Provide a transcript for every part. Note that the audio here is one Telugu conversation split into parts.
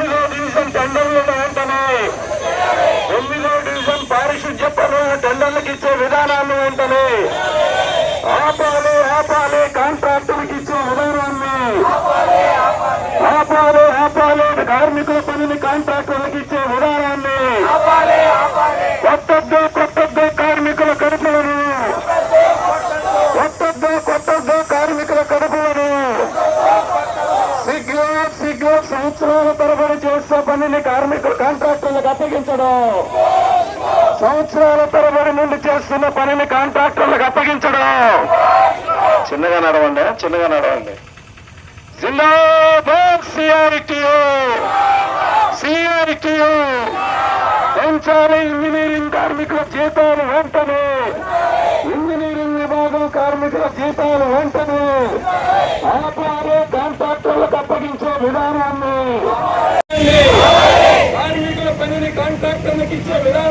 తొమ్మిదో డివిజన్ టెండర్లను అప్పగించడం. సంవత్సరాల తరబడి నుండి చేస్తున్న పనిని కాంట్రాక్టర్లకు అప్పగించడం. చిన్నగా నడవండి చిన్నగా నడవండి. జిందాబాద్ సిఆర్టీఓ సిఆర్టీఓ పెంచాలి ఇంజనీరింగ్ కార్మికుల జీతాలు వెంటనే. ఇంజనీరింగ్ విభాగం కార్మికుల జీతాలు వెంటనే. ఆపాలే కాంట్రాక్టర్లకు అప్పగించే విధానాన్ని. ไปได้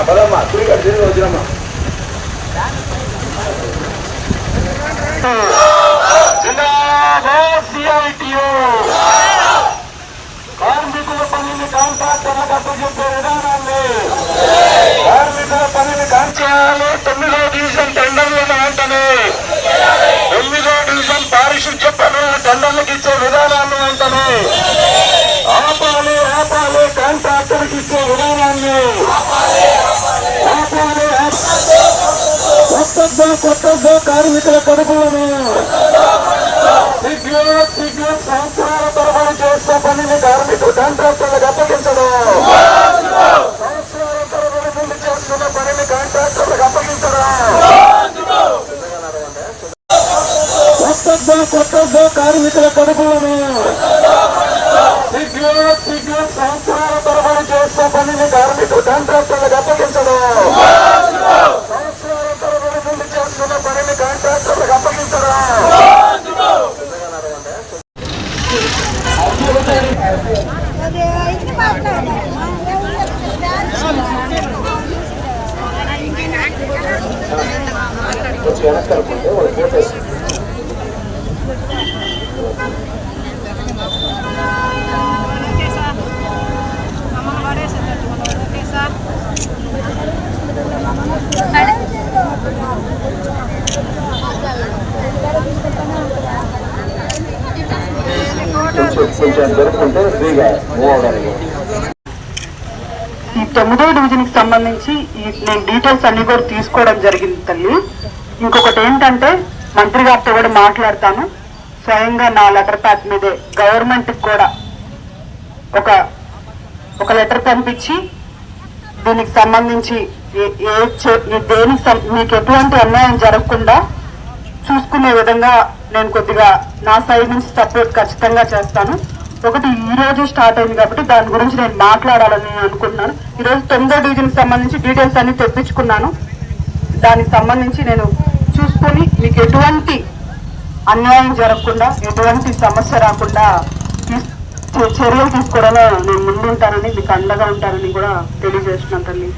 పదమ్మా తిరిగి తిరిగి వచ్చినమ్మా కార్మికుల పనిని కాంట్రాక్టర్లకు అప్పచెప్పే విధానాన్ని. కార్మికుల పనిని కాంచేయాలి తొమ్మిదో డివిజన్ టెండర్లను కొట్టద్దు కొట్టద్దు కార్మికుల కడుపులను సిగ్గు సిగ్గు సంవత్సరాల తరబడి చేసే పనిని కార్మికులు కాంట్రాక్టర్లకు అప్పగించడం. సంవత్సరాల తరబడి నుండి చేస్తున్న పనిని కాంట్రాక్టర్లకు అప్పగించడం. కొట్టద్దు కొట్టద్దు కార్మికుల కడుపులను సిగ్గు సిగ్గు సంవత్సరాల తరబడి చేసే పనిని కార్మికులు కాంట్రాక్టర్లకు అప్పగించడం సంవత్సరాల తరబడి నుండి చేస్తున్న పనిని కాంట్రాక్టర్లకు అప్పగించడం అదే ఇది మాట్లాడాలి కొంచెం జరుపుకుంటే ఫ్రీగా మూవ్ అవడానికి ఈ తొమ్మిదో డివిజన్కి సంబంధించి నేను డీటెయిల్స్ అన్ని కూడా తీసుకోవడం జరిగింది తల్లి. ఇంకొకటి ఏంటంటే మంత్రి గారితో కూడా మాట్లాడతాను. స్వయంగా నా లెటర్ ప్యాక్ మీదే గవర్నమెంట్ కూడా ఒక ఒక లెటర్ పంపించి దీనికి సంబంధించి ఏ- ఏ దేనికి మీకు ఎటువంటి అన్యాయం జరగకుండా చూసుకునే విధంగా నేను కొద్దిగా నా సైడ్ నుంచి సపోర్ట్ ఖచ్చితంగా చేస్తాను. ఒకటి ఈ రోజు స్టార్ట్ అయింది కాబట్టి దాని గురించి నేను మాట్లాడాలని నేను అనుకుంటున్నాను ఈరోజు తొమ్మిదో డివిజన్ సంబంధించి డీటెయిల్స్ అన్ని తెప్పించుకున్నాను. దానికి సంబంధించి నేను చేసుకొని మీకు ఎటువంటి అన్యాయం జరగకుండా ఎటువంటి సమస్య రాకుండా చర్యలు తీసుకోవడంలో నేను ముందుంటానని మీకు అండగా ఉంటానని కూడా తెలియజేస్తున్నాను తల్లి.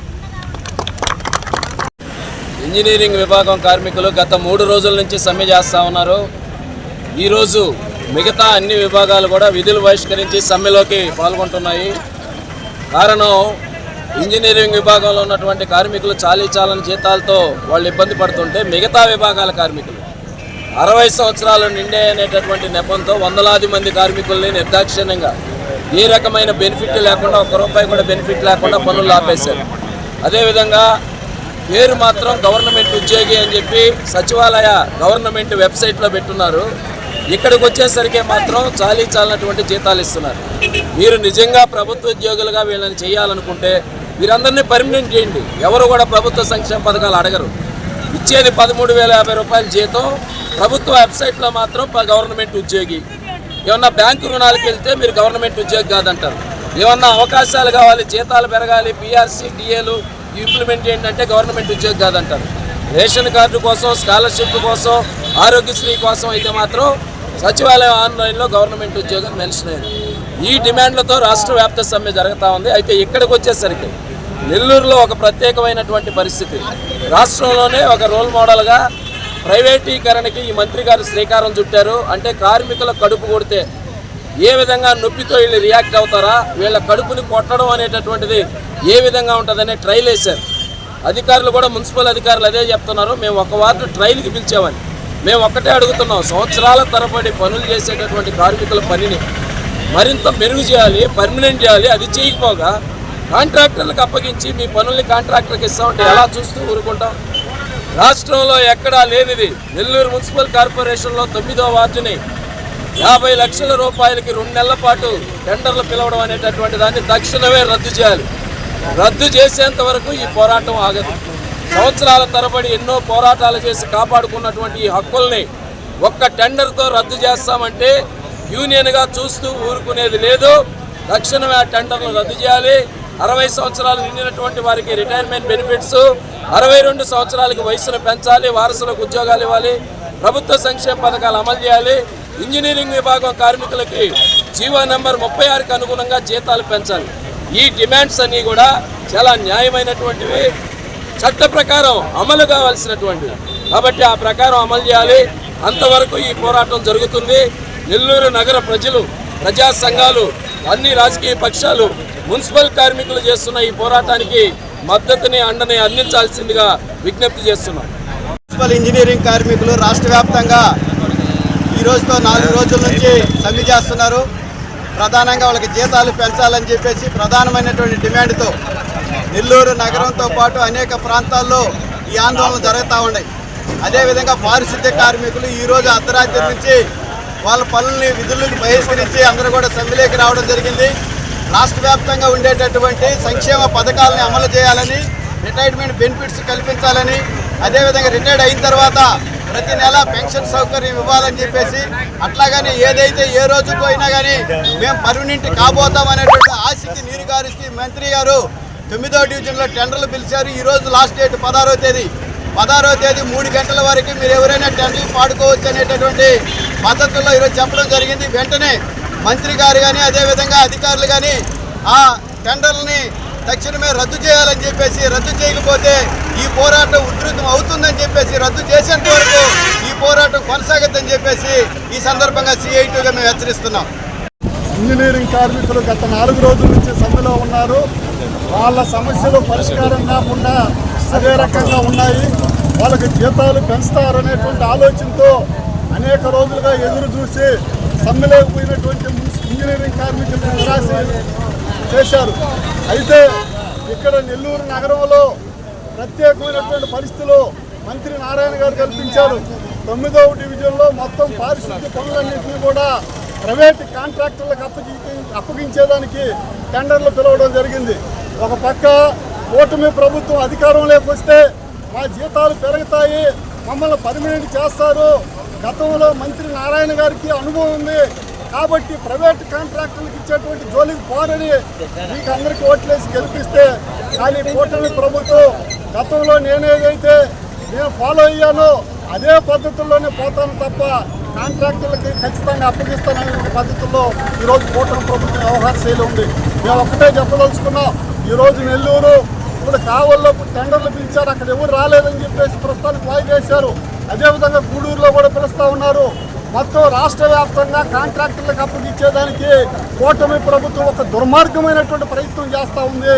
ఇంజనీరింగ్ విభాగం కార్మికులు గత మూడు రోజుల నుంచి సమ్మె చేస్తూ ఉన్నారు. ఈరోజు మిగతా అన్ని విభాగాలు కూడా విధులు బహిష్కరించి సమ్మెలోకి పాల్గొంటున్నాయి. కారణం ఇంజనీరింగ్ విభాగంలో ఉన్నటువంటి కార్మికులు చాలీ చాలని జీతాలతో వాళ్ళు ఇబ్బంది పడుతుంటే మిగతా విభాగాల కార్మికులు అరవై సంవత్సరాలు నిండే అనేటటువంటి నెపంతో వందలాది మంది కార్మికుల్ని నిర్దాక్షిణ్యంగా ఏ రకమైన బెనిఫిట్ లేకుండా ఒక్క రూపాయి కూడా బెనిఫిట్ లేకుండా పనులు ఆపేశారు. అదేవిధంగా పేరు మాత్రం గవర్నమెంట్ ఉద్యోగి అని చెప్పి సచివాలయ గవర్నమెంట్ వెబ్సైట్లో పెట్టున్నారు. ఇక్కడికి వచ్చేసరికి మాత్రం చాలీ చాలినటువంటి జీతాలు ఇస్తున్నారు. మీరు నిజంగా ప్రభుత్వ ఉద్యోగులుగా వీళ్ళని చేయాలనుకుంటే వీరందరినీ పర్మనెంట్ చేయండి. ఎవరు కూడా ప్రభుత్వ సంక్షేమ పథకాలు అడగరు. ఇచ్చేది పదమూడు వేల యాభై రూపాయల జీతం ప్రభుత్వ వెబ్సైట్లో మాత్రం ప- గవర్నమెంట్ ఉద్యోగి. ఏమన్నా బ్యాంకు రుణాలకు వెళ్తే మీరు గవర్నమెంట్ ఉద్యోగి కాదంటారు. ఏమన్నా అవకాశాలు కావాలి జీతాలు పెరగాలి పిఆర్సీ డిఏలు ఇంప్లిమెంట్ చేయండి అంటే గవర్నమెంట్ ఉద్యోగి కాదంటారు. రేషన్ కార్డు కోసం స్కాలర్షిప్ కోసం ఆరోగ్యశ్రీ కోసం అయితే మాత్రం సచివాలయం ఆన్లైన్లో గవర్నమెంట్ ఉద్యోగం మెన్షన్ అయింది ఈ డిమాండ్లతో రాష్ట్ర వ్యాప్త సమ్మె జరుగుతూ ఉంది. అయితే ఇక్కడికి వచ్చేసరికి నెల్లూరులో ఒక ప్రత్యేకమైనటువంటి పరిస్థితి. రాష్ట్రంలోనే ఒక రోల్ మోడల్గా ప్రైవేటీకరణకి ఈ మంత్రి గారు శ్రీకారం చుట్టారు. అంటే కార్మికుల కడుపు కొడితే ఏ విధంగా నొప్పితో వీళ్ళు రియాక్ట్ అవుతారా? వీళ్ళ కడుపుని కొట్టడం అనేటటువంటిది ఏ విధంగా ఉంటుందనే ట్రైల్ వేశారు. అధికారులు కూడా మున్సిపల్ అధికారులు అదే చెప్తున్నారు. మేము ఒక వార్డు ట్రైల్కి పిలిచామని. మేము ఒక్కటే అడుగుతున్నాం. సంవత్సరాల తరబడి పనులు చేసేటటువంటి కార్మికుల పనిని మరింత మెరుగు చేయాలి పర్మనెంట్ చేయాలి. అది చేయకపోగా కాంట్రాక్టర్లకు అప్పగించి మీ పనుల్ని కాంట్రాక్టర్కి ఇస్తామంటే ఎలా చూస్తూ ఊరుకుంటాం? రాష్ట్రంలో ఎక్కడా లేనిది నెల్లూరు మున్సిపల్ కార్పొరేషన్లో తొమ్మిదో వార్డుని యాభై లక్షల రూపాయలకి రెండు నెలల పాటు టెండర్లు పిలవడం అనేటటువంటి దాన్ని తక్షణమే రద్దు చేయాలి. రద్దు చేసేంత వరకు ఈ పోరాటం ఆగదు. సంవత్సరాల తరబడి ఎన్నో పోరాటాలు చేసి కాపాడుకున్నటువంటి ఈ హక్కుల్ని ఒక్క టెండర్తో రద్దు చేస్తామంటే యూనియన్గా చూస్తూ ఊరుకునేది లేదు. తక్షణమే ఆ టెండర్లు రద్దు చేయాలి. అరవై సంవత్సరాలు నిండినటువంటి వారికి రిటైర్మెంట్ బెనిఫిట్స్ అరవై రెండు సంవత్సరాలకి వయసును పెంచాలి వారసులకు ఉద్యోగాలు ఇవ్వాలి ప్రభుత్వ సంక్షేమ పథకాలు అమలు చేయాలి ఇంజనీరింగ్ విభాగం కార్మికులకి జీవో నెంబర్ ముప్పై ఆరుకి అనుగుణంగా జీతాలు పెంచాలి. ఈ డిమాండ్స్ అన్నీ కూడా చాలా న్యాయమైనటువంటివి. చట్ట ప్రకారం అమలు కావాల్సినటువంటివి కాబట్టి ఆ ప్రకారం అమలు చేయాలి. అంతవరకు ఈ పోరాటం జరుగుతుంది. నెల్లూరు నగర ప్రజలు ప్రజా సంఘాలు అన్ని రాజకీయ పక్షాలు మున్సిపల్ కార్మికులు చేస్తున్న ఈ పోరాటానికి మద్దతుని అండని అందించాల్సిందిగా విజ్ఞప్తి చేస్తున్నాం. మున్సిపల్ ఇంజనీరింగ్ కార్మికులు రాష్ట్ర వ్యాప్తంగా ఈ రోజుతో నాలుగు రోజుల నుంచి సమ్మె చేస్తున్నారు. ప్రధానంగా వాళ్ళకి జీతాలు పెంచాలని చెప్పేసి ప్రధానమైనటువంటి డిమాండ్తో నెల్లూరు నగరంతో పాటు అనేక ప్రాంతాల్లో ఈ ఆందోళనలు జరుగుతూ ఉన్నాయి. అదేవిధంగా పారిశుద్ధ్య కార్మికులు ఈ రోజు అర్ధరాత్రి నుంచి వాళ్ళ పనుల్ని విధులను బహిష్కరించి అందరూ కూడా సమ్మెలోకి రావడం జరిగింది. రాష్ట్ర వ్యాప్తంగా ఉండేటటువంటి సంక్షేమ పథకాలని అమలు చేయాలని రిటైర్మెంట్ బెనిఫిట్స్ కల్పించాలని అదేవిధంగా రిటైర్డ్ అయిన తర్వాత ప్రతి నెల పెన్షన్ సౌకర్యం ఇవ్వాలని చెప్పేసి అట్లాగని ఏదైతే ఏ రోజుకు అయినా కానీ మేము పర్మనెంట్ కాబోతాం అనేటువంటి ఆశకి నీరు గారిస్తే మంత్రి గారు తొమ్మిదో డివిజన్లో టెండర్లు పిలిచారు. ఈరోజు లాస్ట్ డేట్ పదహారో తేదీ. పదహారో తేదీ మూడు గంటల వరకు మీరు ఎవరైనా టెండర్లు పాడుకోవచ్చు అనేటటువంటి పద్ధతుల్లో ఈరోజు చెప్పడం జరిగింది. వెంటనే మంత్రి గారు కానీ అదేవిధంగా అధికారులు కానీ ఆ టెండర్లని తక్షణమే రద్దు చేయాలని చెప్పేసి రద్దు చేయకపోతే ఈ పోరాటం ఉధృతం అవుతుందని చెప్పేసి రద్దు చేసేంత వరకు ఈ పోరాటం కొనసాగద్దని చెప్పేసి ఈ సందర్భంగా సిఐటీగా మేము హెచ్చరిస్తున్నాం. ఇంజనీరింగ్ కార్మికులు గత నాలుగు రోజుల నుంచి సమ్మెలో ఉన్నారు. వాళ్ళ సమస్యలు పరిష్కారం కాకుండా అదే రకంగా ఉన్నాయి. వాళ్ళకి జీతాలు పెంచుతారనేటువంటి ఆలోచనతో అనేక రోజులుగా ఎదురు చూసి సమ్మెలేకపోయినటువంటి ఇంజనీరింగ్ కార్మికులను నిరాశ చేశారు. అయితే ఇక్కడ నెల్లూరు నగరంలో ప్రత్యేకమైనటువంటి పరిస్థితులు మంత్రి నారాయణ గారు కల్పించారు. తొమ్మిదవ డివిజన్లో మొత్తం పారిశుద్ధ్య పనులన్నింటినీ కూడా ప్రైవేట్ కాంట్రాక్టర్లకు అప్పగి అప్పగించేదానికి టెండర్లు పిలవడం జరిగింది. ఒక పక్క కూటమి ప్రభుత్వం అధికారంలోకి వస్తే మా జీతాలు పెరుగుతాయి మమ్మల్ని పర్మినెంట్ చేస్తారు. గతంలో మంత్రి నారాయణ గారికి అనుభవం ఉంది. కాబట్టి ప్రైవేట్ కాంట్రాక్టర్లకు ఇచ్చేటువంటి జోలికి పోరని మీకు అందరికీ ఓట్లేసి గెలిపిస్తే కానీ కూటమి ప్రభుత్వం గతంలో నేనేదైతే నేను ఫాలో అయ్యానో అదే పద్ధతుల్లోనే పోతాను తప్ప కాంట్రాక్టర్లకి ఖచ్చితంగా అప్పగిస్తాననే పద్ధతుల్లో ఈరోజు కూటమి ప్రభుత్వం వ్యవహార శైలి ఉంది. మేము ఒక్కటే చెప్పదలుచుకున్నాం. ఈరోజు నెల్లూరు ఇప్పుడు కావల్లో టెండర్లు పిలిచారు అక్కడ ఎవరు రాలేదని చెప్పేసి ప్రస్తుతానికి వాయిదా వేశారు అదేవిధంగా గూడూరులో కూడా పిలుస్తూ ఉన్నారు. మొత్తం రాష్ట్ర వ్యాప్తంగా కాంట్రాక్టర్లకు అప్పగించేదానికి కూటమి ప్రభుత్వం ఒక దుర్మార్గమైనటువంటి ప్రయత్నం చేస్తూ ఉంది.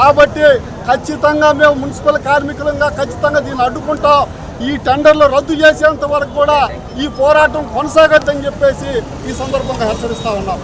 కాబట్టి ఖచ్చితంగా మేము మున్సిపల్ కార్మికులంగా ఖచ్చితంగా దీన్ని అడ్డుకుంటాం ఈ టెండర్లు రద్దు చేసేంత వరకు కూడా ఈ పోరాటం కొనసాగద్దని చెప్పేసి ఈ సందర్భంగా హెచ్చరిస్తూ ఉన్నాం.